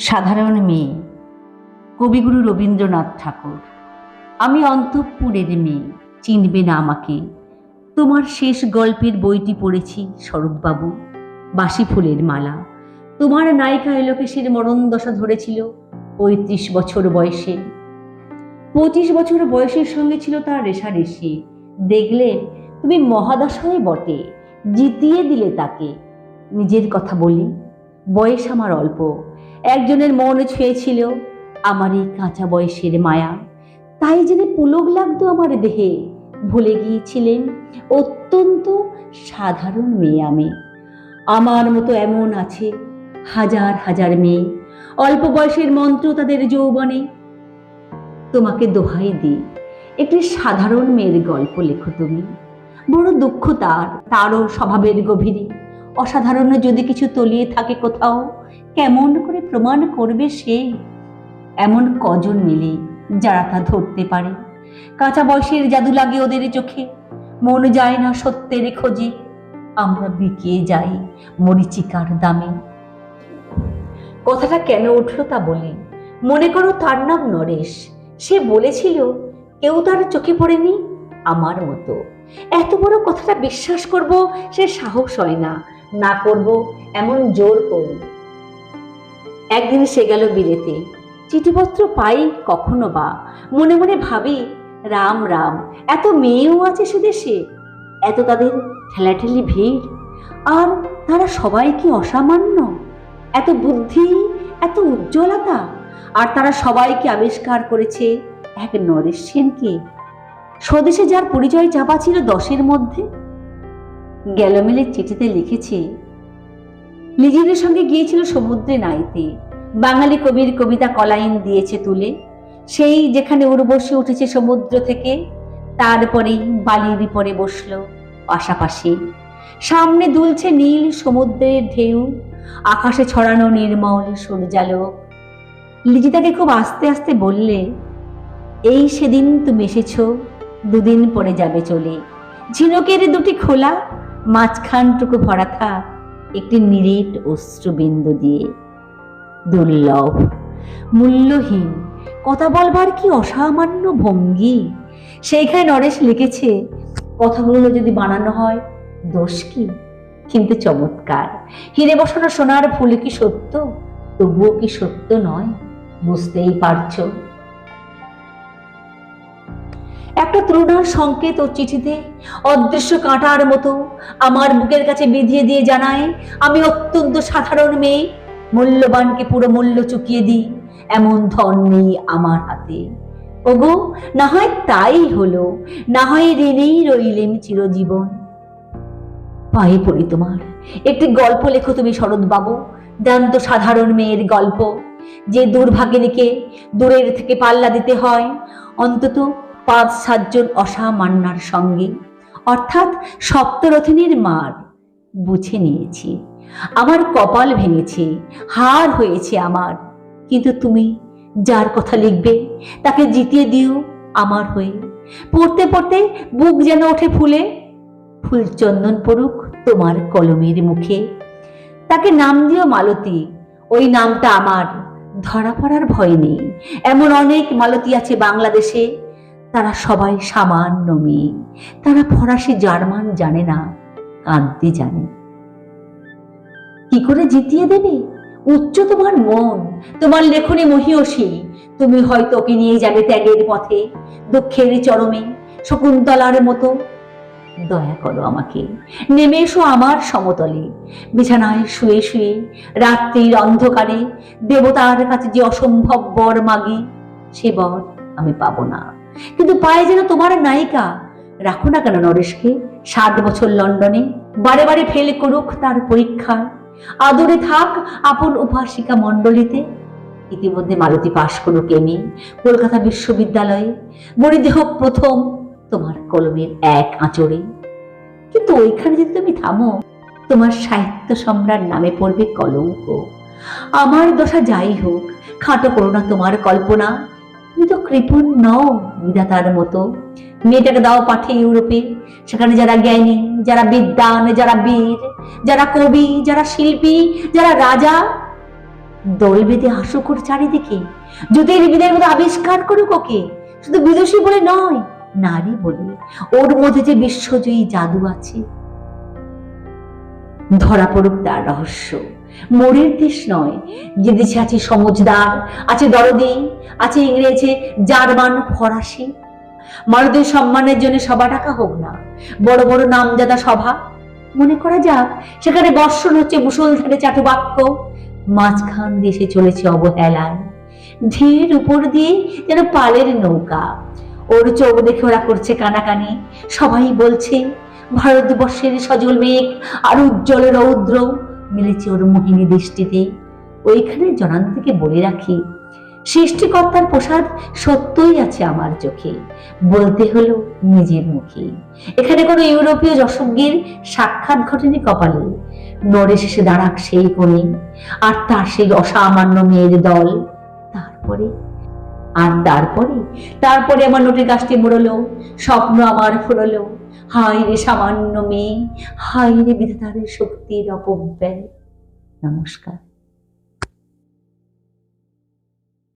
সাধারণ মেয়ে। কবিগুরু রবীন্দ্রনাথ ঠাকুর। আমি অন্তঃপুরের মেয়ে, চিনবে না আমাকে। তোমার শেষ গল্পের বইটি পড়েছি শরৎবাবু বাসি ফুলের মালা। তোমার নায়িকা এলোকেশের মরণ দশা ধরেছিল পঁয়ত্রিশ বছর বয়সে। পঁচিশ বছর বয়সের সঙ্গে ছিল তার রেশারেশি। দেখলে তুমি মহাদশায় বটে, জিতিয়ে দিলে তাকে। নিজের কথা বলি, বয়স আমার অল্প। একজনের মন ছুঁয়েছিল আমার এই কাঁচা বয়সের মায়া। তাই জেনে পুলক লাগতো আমার দেহে, ভুলে গিয়েছিলেন অত্যন্ত সাধারণ মেয়ে আমি। আমার মতো এমন আছে হাজার হাজার মেয়ে। অল্প বয়সের মন্ত্র তাদের যৌবনে। তোমাকে দোহাই দিই, একটি সাধারণ মেয়ের গল্প লেখো তুমি। বড় দুঃখ তার, তারও স্বভাবের গভীরে। অসাধারণ যদি কিছু তলিয়ে থাকে কোথাও, কেমন করে প্রমাণ করবে সে? এমন কজন মিলে যারা তা ধরতে পারে? কাঁচা বয়সের জাদু লাগে ওদের চোখে। মন যায় না সত্যের খোঁজে। আমরা বিকিয়ে যাই মরিচিকার দামে। কথাটা কেন উঠল তা বলি। মনে করো তার নাম নরেশ। সে বলেছিল, কেউ তার চোখে পড়েনি আমার মতো। এত বড় কথাটা বিশ্বাস করব সে সাহস হয় না। না করব, এমন জোর করুন একদিন সে গেল বিলেতে চিঠিপত্র পাই কখনো বা? মনে মনে ভাবি, রাম রাম, এত মেয়েও আছে সে দেশে, এত তাদের ঠেলাঠেলি ভিড়। আর তারা সবাই কি অসামান্য? এত বুদ্ধি, এত উজ্জ্বলতা, আর তারা সবাইকে আবিষ্কার করেছে এক নরেশ সেনকে? স্বদেশে যার পরিচয় চাপা ছিল দশের মধ্যে? গ্যালোমেলের চিঠিতে লিখেছে লিজিনের সঙ্গে গিয়েছিল সমুদ্রে নাইতে। বাঙালি কবির কবিতা কলাইন দিয়েছে তুলে। সেই যেখানে উর্বশী উঠেছে সমুদ্র থেকে তারপরেই বালির পরে বসল পাশাপাশি। সামনে দুলছে নীল সমুদ্রের ঢেউ, আকাশে ছড়ানো নির্মল সূর্যালোক। লিজি তাকে খুব আস্তে আস্তে বললে, এই সেদিন তুমি এসেছ, দুদিন পরে যাবে চলে। ঝিনুকের দুটি খোলা মাঝখানটুকু ভরা থাক, একটি নিরেট অশ্রুবিন্দু দিয়ে। দুর্লভ, মূল্যহীন, কথা বলবার কি অসামান্য ভঙ্গি? সেইখানে নরেশ লিখেছে, কথাগুলো যদি বানানো হয়, দোষ কি? কিন্তু চমৎকার। হিরে বসানো সোনার ফুলে কি সত্য? তবুও কি সত্য নয়? বুঝতেই পারছ। একটা তৃণার সংকেত ও চিঠিতে অদৃশ্য কাঁটার মতো আমার বুকের কাছে বিধিয়ে দিয়ে জানায়, আমি অত্যন্ত সাধারণ মেয়ে, মূল্যবানকে পুরো মূল্য চুকিয়ে দিই, এমন ধন নেই আমার হাতে। ওগো, না হয় তাই হলো, না হয় ঋণেই রইলেন চিরজীবন। পায়ে পড়ি তোমার, একটি গল্প লেখো তুমি শরৎবাবু জানতো সাধারণ মেয়ের গল্প। যে দুর্ভাগিনীকে দূরের থেকে পাল্লা দিতে হয়, অন্তত পাঁচ সাতজন অসামান্যার সঙ্গে। অর্থাৎ সপ্তরথিনীর মার বুঝে নিয়েছি। আমার কপাল ভেঙেছে, হার হয়েছে আমার। কিন্তু তুমি যার কথা লিখবে, তাকে জিতিয়ে দিও আমার হয়ে। পড়তে পড়তে বুক যেন ওঠে ফুলে ফুল চন্দন পড়ুক তোমার কলমের মুখে। তাকে নাম দিও মালতী, ওই নামটা আমার। ধরা পড়ার ভয় নেই। এমন অনেক মালতী আছে বাংলাদেশে তারা সবাই সামান্য মেয়ে। তারা ফরাসি, জার্মান জানে না কাঁদতে জানে। কি করে জিতিয়ে দেবে? উচ্চ তোমার মন, তোমার লেখনী মহিয়সী তুমি হয়তো ওকে নিয়ে যাবে ত্যাগের পথে, দুঃখের চরমে, শকুন্তলার মতো। দয়া করো আমাকে, নেমে এসো আমার সমতলে। বিছানায় শুয়ে শুয়ে, রাত্রির অন্ধকারে, দেবতার কাছে যে অসম্ভব বর মাগি, সে বর আমি পাবো না। কিন্তু পায়ে যেন তোমার নায়িকা। রাখো না কেন নরেশকে, সাত বছর লন্ডনে, বারে বারে ফেল করুক তার পরীক্ষায় আদরে থাক আপন উপাসিকা মণ্ডলীতে। ইতিমধ্যে মালতী পাশ করুক এমনি কলকাতা বিশ্ববিদ্যালয়ে। মরিদেহ প্রথম তোমার কলমের এক আঁচড়ে। কিন্তু ওইখানে যদি তুমি থামো, তোমার সাহিত্য সম্রাট নামে পড়বে কলঙ্ক। আমার দশা যাই হোক, খাটো করো না তোমার কল্পনা। তুমি তো কৃপণ নও বিধাতার মতো। মেয়েটাকে দাও পাঠিয়ে ইউরোপে। সেখানে যারা জ্ঞানী, যারা বিদ্বান, যারা বীর, যারা কবি, যারা শিল্পী, যারা রাজা, দল বেঁধে হাস্যকর চারিদিকে। জ্যোতির্বিদের মতো আবিষ্কার করুক ওকে। শুধু বিদুষী বলে নয়, নারী বলে। ওর মধ্যে যে বিশ্বজয়ী জাদু আছে, ধরা পড়ুক তার রহস্য। মোড়ের দেশ নয়। যে দেশে আছে সমজদার আছে দরদি, আছে ইংরেজে জার্মান, ফরাসি। মারুদের সম্মানের জন্য সভা ডাকা হোক না, বড় বড় নামজাদা সভা। মনে করা যাক, সেখানে বর্ষণ হচ্ছে মুসলধারে চাটু বাক্য মাঝখান দেশে চলেছে অবহেলায়। ঢের উপর দিয়ে যেন পালের নৌকা। ওর চোখ দেখে ওরা করছে কানাকানি। সবাই বলছে, ভারতবর্ষের সজল মেঘ আর উজ্জ্বল রৌদ্র মিলেছে ওর মোহিনী দৃষ্টিতে। ওইখানে জনান্তকে বলে রাখি, সৃষ্টিকর্তার প্রসাদ সত্যই আছে আমার চোখে, বলতে হলো নিজের মুখে। এখানে কোনো ইউরোপীয় যশজ্ঞের সাক্ষাৎ ঘটেনি কপালে নড়ে শেষে দাঁড়াক সেই কোণে, আর তার সেই অসামান্য মেয়ের দল। তারপরে আর তারপরে তারপরে আমার নোটের গাছটি মুড়লো, স্বপ্ন আমার ফুরলো। হায় রে সামান্য মেয়ে, হায় রে বিধাতারের শক্তির অপব্যয়। নমস্কার।